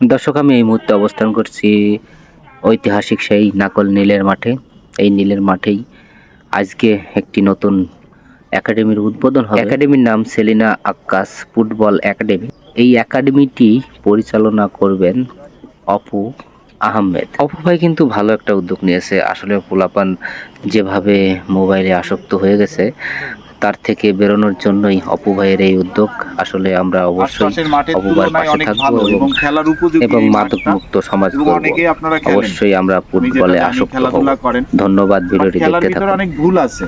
দর্শক আমি এই মুহূর্তে অবস্থান করছি ঐতিহাসিক সেই নাকল নীলের মাঠে। এই নীলের মাঠেই আজকে একটি নতুন একাডেমির উদ্বোধন হবে। একাডেমির নাম সেলিনা আক্কাস ফুটবল একাডেমি। এই একাডেমিটি পরিচালনা করবেন অপু আহমেদ। অপু ভাই কিন্তু ভালো একটা উদ্যোগ নিয়েছে। আসলে পোলাপান যেভাবে মোবাইলে আসক্ত হয়ে গেছে তার থেকে বেরোনোর জন্যই অপু ভাইয়ের এই উদ্যোগ। আসলে আমরা অবশ্যই আশপাশের মাঠের অপু ভাইয়ের তুলনায় পাশে থাকব এবং খেলার এবং মাদক মুক্ত সমাজ অবশ্যই আমরা আমি ফুটবলে আসক্ত হব। খেলাধুলা করেন। ধন্যবাদ ভিডিওটি দেখতে থাকুন। অনেক ভুল আছে।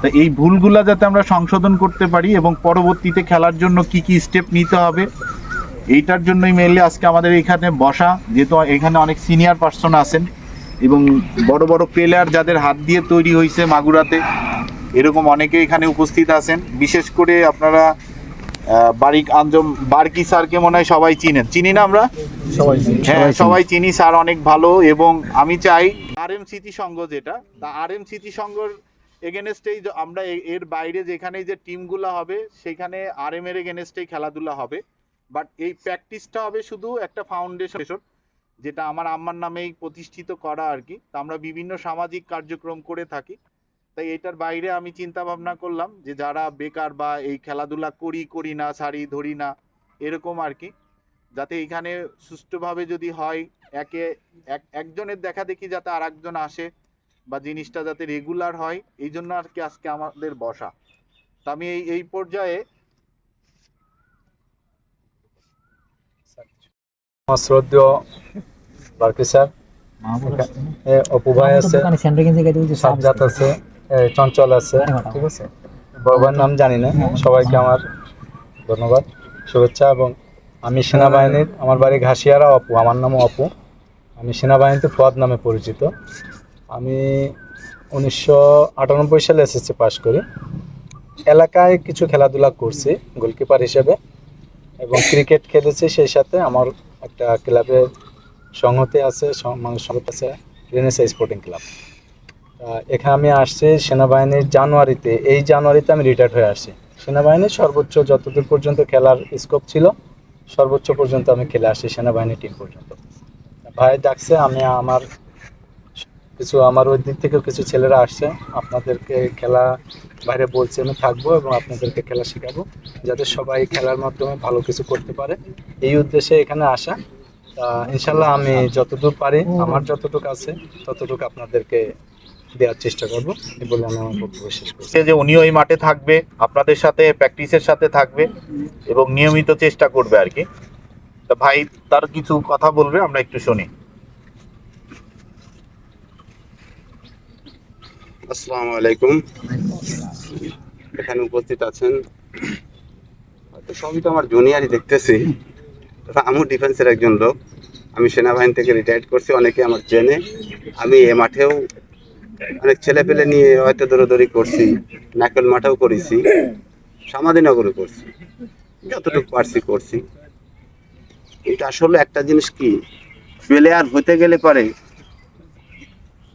তা এই ভুলগুলা যাতে আমরা সংশোধন করতে পারি এবং পরবর্তীতে খেলার জন্য কি কি স্টেপ নিতে হবে এইটার জন্যই মেনলি আজকে আমাদের এখানে বসা। যেহেতু এখানে অনেক সিনিয়র পার্সন আছেন এবং বড় বড় প্লেয়ার যাদের হাত দিয়ে তৈরি হয়েছে মাগুরাতে এরকম অনেকে এখানে উপস্থিত আছেন। বিশেষ করে আপনারা বারিক আঞ্জম বারকি স্যারকে মনে হয় সবাই চিনেন। চিনি না আমরা? হ্যাঁ সবাই চিনি। স্যার অনেক ভালো এবং আমি চাই আর এম স্মৃতি সংঘ যেটা তা আর এম স্মৃতি সংঘর এগেনস্টেই আমরা এর বাইরে যেখানে যে টিমগুলো হবে সেখানে আর এম এর এগেনস্টেই খেলাধুলা হবে। বাট এই প্র্যাকটিসটা হবে শুধু একটা ফাউন্ডেশন যেটা আমার আম্মার নামেই প্রতিষ্ঠিত করা আর কি। তা আমরা বিভিন্ন সামাজিক কার্যক্রম করে থাকি। তাই এটার বাইরে আমি চিন্তা ভাবনা করলাম যে যারা বেকার বা এই খেলাধুলা করি করি না সারি ধরি না এরকম আর কি। যাতে এখানে সুষ্ঠুভাবে যদি হয় একে এক একজনের দেখা দেখি যাতে আর একজন আসে বা জিনিসটা যাতে রেগুলার হয় এই জন্য আর কি আজকে আমাদের বসা। তা আমি এই এই পর্যায়ে শ্রদ্ধেয় বার্কি স্যার। অপু ভাই আছে। সাবজাত আছে। চঞ্চল আছে, ঠিক আছে? বড় নাম জানি না, সবাইকে আমার ধন্যবাদ, শুভেচ্ছা, এবং আমি সেনাবাহিনীর, আমার বাড়ি ঘাসিয়ারা অপু, আমার নামও অপু। আমি সেনাবাহিনীতে ফুয়াদ নামে পরিচিত। আমি উনিশশো আটানব্বই সালে এসএসসি পাস করি। এলাকায় কিছু খেলাধুলা করছি, গোলকিপার হিসেবে, এবং ক্রিকেট খেলেছি, সেই সাথে আমার একটা ক্লাবের সংহতি আছে মানে সংহতি আছে রেনেসা স্পোর্টিং ক্লাব এখানে আমি আসছি সেনাবাহিনীর জানুয়ারিতে। এই জানুয়ারিতে আমি রিটায়ার্ড হয়ে আসছি। সেনাবাহিনীর সর্বোচ্চ যতদূর পর্যন্ত খেলার স্কোপ ছিল, সর্বোচ্চ পর্যন্ত আমি খেলে আসছি সেনাবাহিনী টিম পর্যন্ত। ভাই ডাকছে, আমি আমার কিছু, আমার ওই দিক থেকেও কিছু ছেলেরা আসছে। আপনাদেরকে খেলা বাইরে বলছে আমি থাকব এবং আপনাদেরকে খেলা শেখাবো, যাতে সবাই খেলার মাধ্যমে ভালো কিছু করতে পারে। এই উদ্দেশ্যে এখানে আসা। ইনশাল্লাহ আমি যতদূর পারি, আমার যতটুকু আছে ততটুকু আপনাদেরকে দেওয়ার চেষ্টা করব বলে আমি আমার বক্তব্য শেষ করছি। যে উনিও এই মাঠে থাকবে আপনাদের সাথে প্র্যাকটিসের সাথে থাকবে এবং নিয়মিত চেষ্টা করবে আর কি। তা ভাই তার কিছু কথা বলবে আমরা একটু শুনি। আসসালামু আলাইকুম। এখানে উপস্থিত আছেন হয়তো সবই তো আমার জুনিয়রই দেখতেছি আমিও ডিফেন্সের একজন লোক। আমি সেনাবাহিনী থেকে রিটায়ার্ড করছি অনেকে আমার চেনে। আমি এ মাঠেও অনেক ছেলে পেলে নিয়ে হয়তো দৌড়াদৌড়ি করছি নাকেল মাঠেও করেছি সমাধিনগরে করছি, যতটুকু পারছি করছি। কিন্তু আসলে একটা জিনিস কি প্লেয়ার হতে গেলে পরে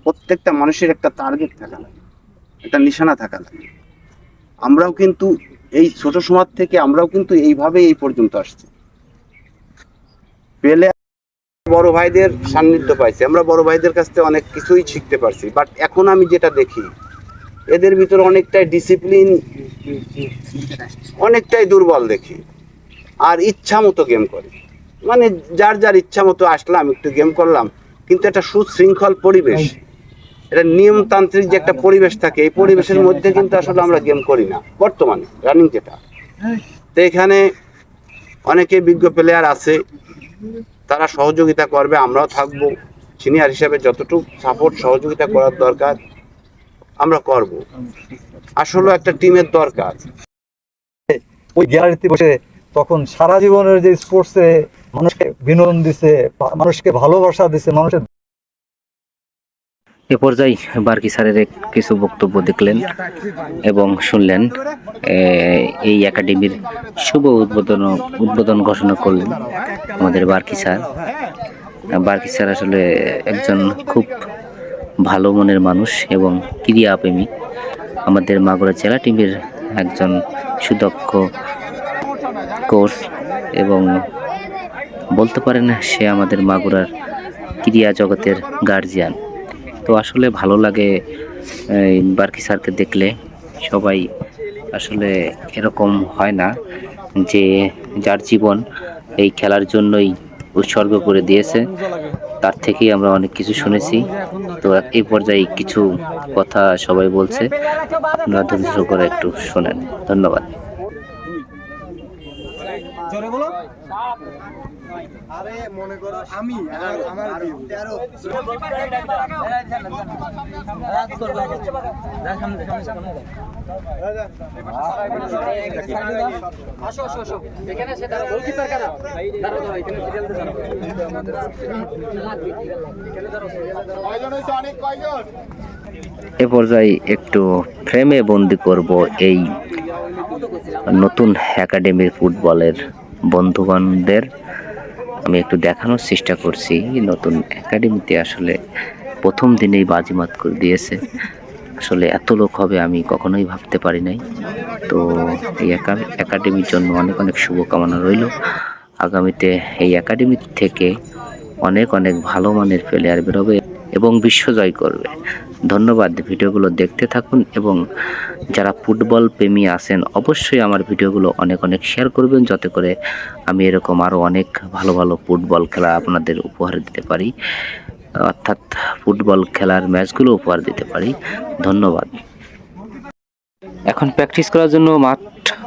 প্রত্যেকটা মানুষের একটা টার্গেট থাকা লাগে, একটা নিশানা থাকা লাগে। আমরাও কিন্তু এই ছোট সমাজ থেকে আমরাও কিন্তু এইভাবে এই পর্যন্ত আসছি। পেলে বড় ভাইদের সান্নিধ্য পাইছি। আমরা বড় ভাইদের কাছ থেকে অনেক কিছুই শিখতে পারছি। বাট এখন আমি যেটা দেখি, এদের ভিতরে অনেকটাই ডিসিপ্লিন অনেকটাই দুর্বল দেখি। আর ইচ্ছা মতো গেম করে। মানে যার যার ইচ্ছা মতো আসলাম, একটু গেম করলাম, কিন্তু একটা সুশৃঙ্খল পরিবেশ এটা নিয়মতান্ত্রিক যে একটা পরিবেশ থাকে, এই পরিবেশের মধ্যে কিন্তু আসলে আমরা গেম করি না, বর্তমানে রানিং যেটা। তো এখানে অনেকে বিজ্ঞ প্লেয়ার আছে তারা সহযোগিতা করবে, আমরাও থাকব। সিনিয়র হিসাবে যতটুকু সাপোর্ট সহযোগিতা করার দরকার, আমরা করব। আসলে একটা টিমের দরকার। ওই গ্যালারিতে বসে তখন সারা জীবনের যে স্পোর্টসে মানুষকে বিনোদন দিছে, মানুষকে ভালোবাসা দিছে, মানুষের এ পর্যায়ে বার্কি স্যারের কিছু বক্তব্য দেখলেন এবং শুনলেন এই একাডেমির শুভ উদ্বোধন উদ্বোধন ঘোষণা করলেন আমাদের বার্কি স্যার। বার্কি স্যার আসলে একজন খুব ভালো মনের মানুষ এবং ক্রীড়াপ্রেমী আমাদের মাগুরা জেলা টিমের একজন সুদক্ষ কোর্স এবং বলতে পারেন সে আমাদের মাগুরার ক্রিয়া জগতের গার্জিয়ান তো আসলে ভালো লাগে বার্কি স্যারকে দেখলে। সবাই আসলে এরকম হয় না যে যার জীবন এই খেলার জন্যই উৎসর্গ করে দিয়েছে। তার থেকেই আমরা অনেক কিছু শুনেছি। তো এই পর্যায়ে কিছু কথা সবাই বলছে। আপনারা ধৈর্য করে একটু শোনেন। ধন্যবাদ। আরে মনে করো আমি আমার আমার তেরো। এ পর্যায়ে একটু ফ্রেমে বন্দি করব এই নতুন একাডেমির ফুটবলের বন্ধুগণদের। আমি একটু দেখানোর চেষ্টা করছি। নতুন একাডেমিতে আসলে প্রথম দিনেই বাজিমাত করে দিয়েছে। আসলে এত লোক হবে আমি কখনোই ভাবতে পারি নাই। তো এই একা- একাডেমির জন্য অনেক অনেক শুভকামনা রইল। আগামীতে এই একাডেমি থেকে অনেক অনেক ভালো মানের প্লেয়ার বেরোবে এবং বিশ্বজয় করবে। ধন্যবাদ ভিডিওগুলো দেখতে থাকুন এবং যারা ফুটবল প্রেমী আছেন, অবশ্যই আমার ভিডিওগুলো অনেক অনেক শেয়ার করবেন যাতে করে আমি এরকম আরও অনেক ভালো ভালো ফুটবল খেলা আপনাদের উপহার দিতে পারি। অর্থাৎ ফুটবল খেলার ম্যাচগুলো উপহার দিতে পারি। ধন্যবাদ। এখন প্র্যাকটিস করার জন্য মাঠ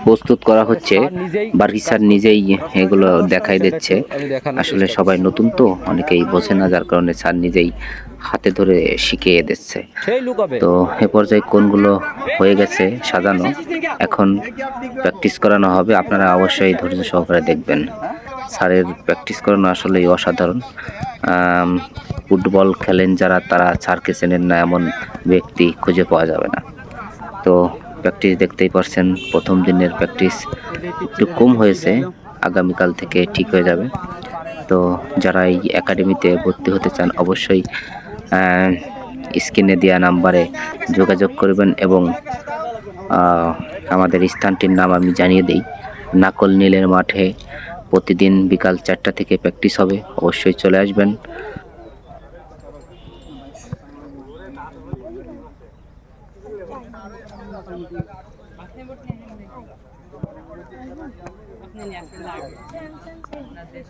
প্রস্তুত করা হচ্ছে বার্কি স্যার নিজেই এগুলো দেখাই দিচ্ছে। আসলে সবাই নতুন তো অনেকেই বোঝে না যার কারণে স্যার নিজেই হাতে ধরে শিখিয়ে দিচ্ছে। তো এ পর্যায়ে কোনগুলো হয়ে গেছে সাজানো এখন প্র্যাকটিস করানো হবে। আপনারা অবশ্যই ধৈর্য সহকারে দেখবেন। স্যারের প্র্যাকটিস করানো আসলেই অসাধারণ। ফুটবল খেলেন যারা তারা স্যারকে চেনেন না এমন ব্যক্তি খুঁজে পাওয়া যাবে না। তো প্র্যাকটিস দেখতেই পারছেন। প্রথম দিনের প্র্যাকটিস একটু কম হয়েছে, আগামীকাল থেকে ঠিক হয়ে যাবে। তো যারা এই একাডেমিতে ভর্তি হতে চান, অবশ্যই স্ক্রিনে দেওয়া নাম্বারে যোগাযোগ করবেন এবং আমাদের স্থানটির নাম আমি জানিয়ে দিই। নাকল নীলের মাঠে প্রতিদিন বিকাল চারটা থেকে প্র্যাকটিস হবে। অবশ্যই চলে আসবেন।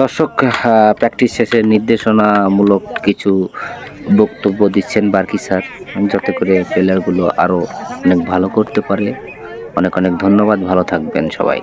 দর্শক প্র্যাকটিস শেষে নির্দেশনামূলক কিছু বক্তব্য দিচ্ছেন বার্কি স্যার। যাতে করে প্লেয়ারগুলো আরও অনেক ভালো করতে পারে অনেক অনেক ধন্যবাদ। ভালো থাকবেন সবাই।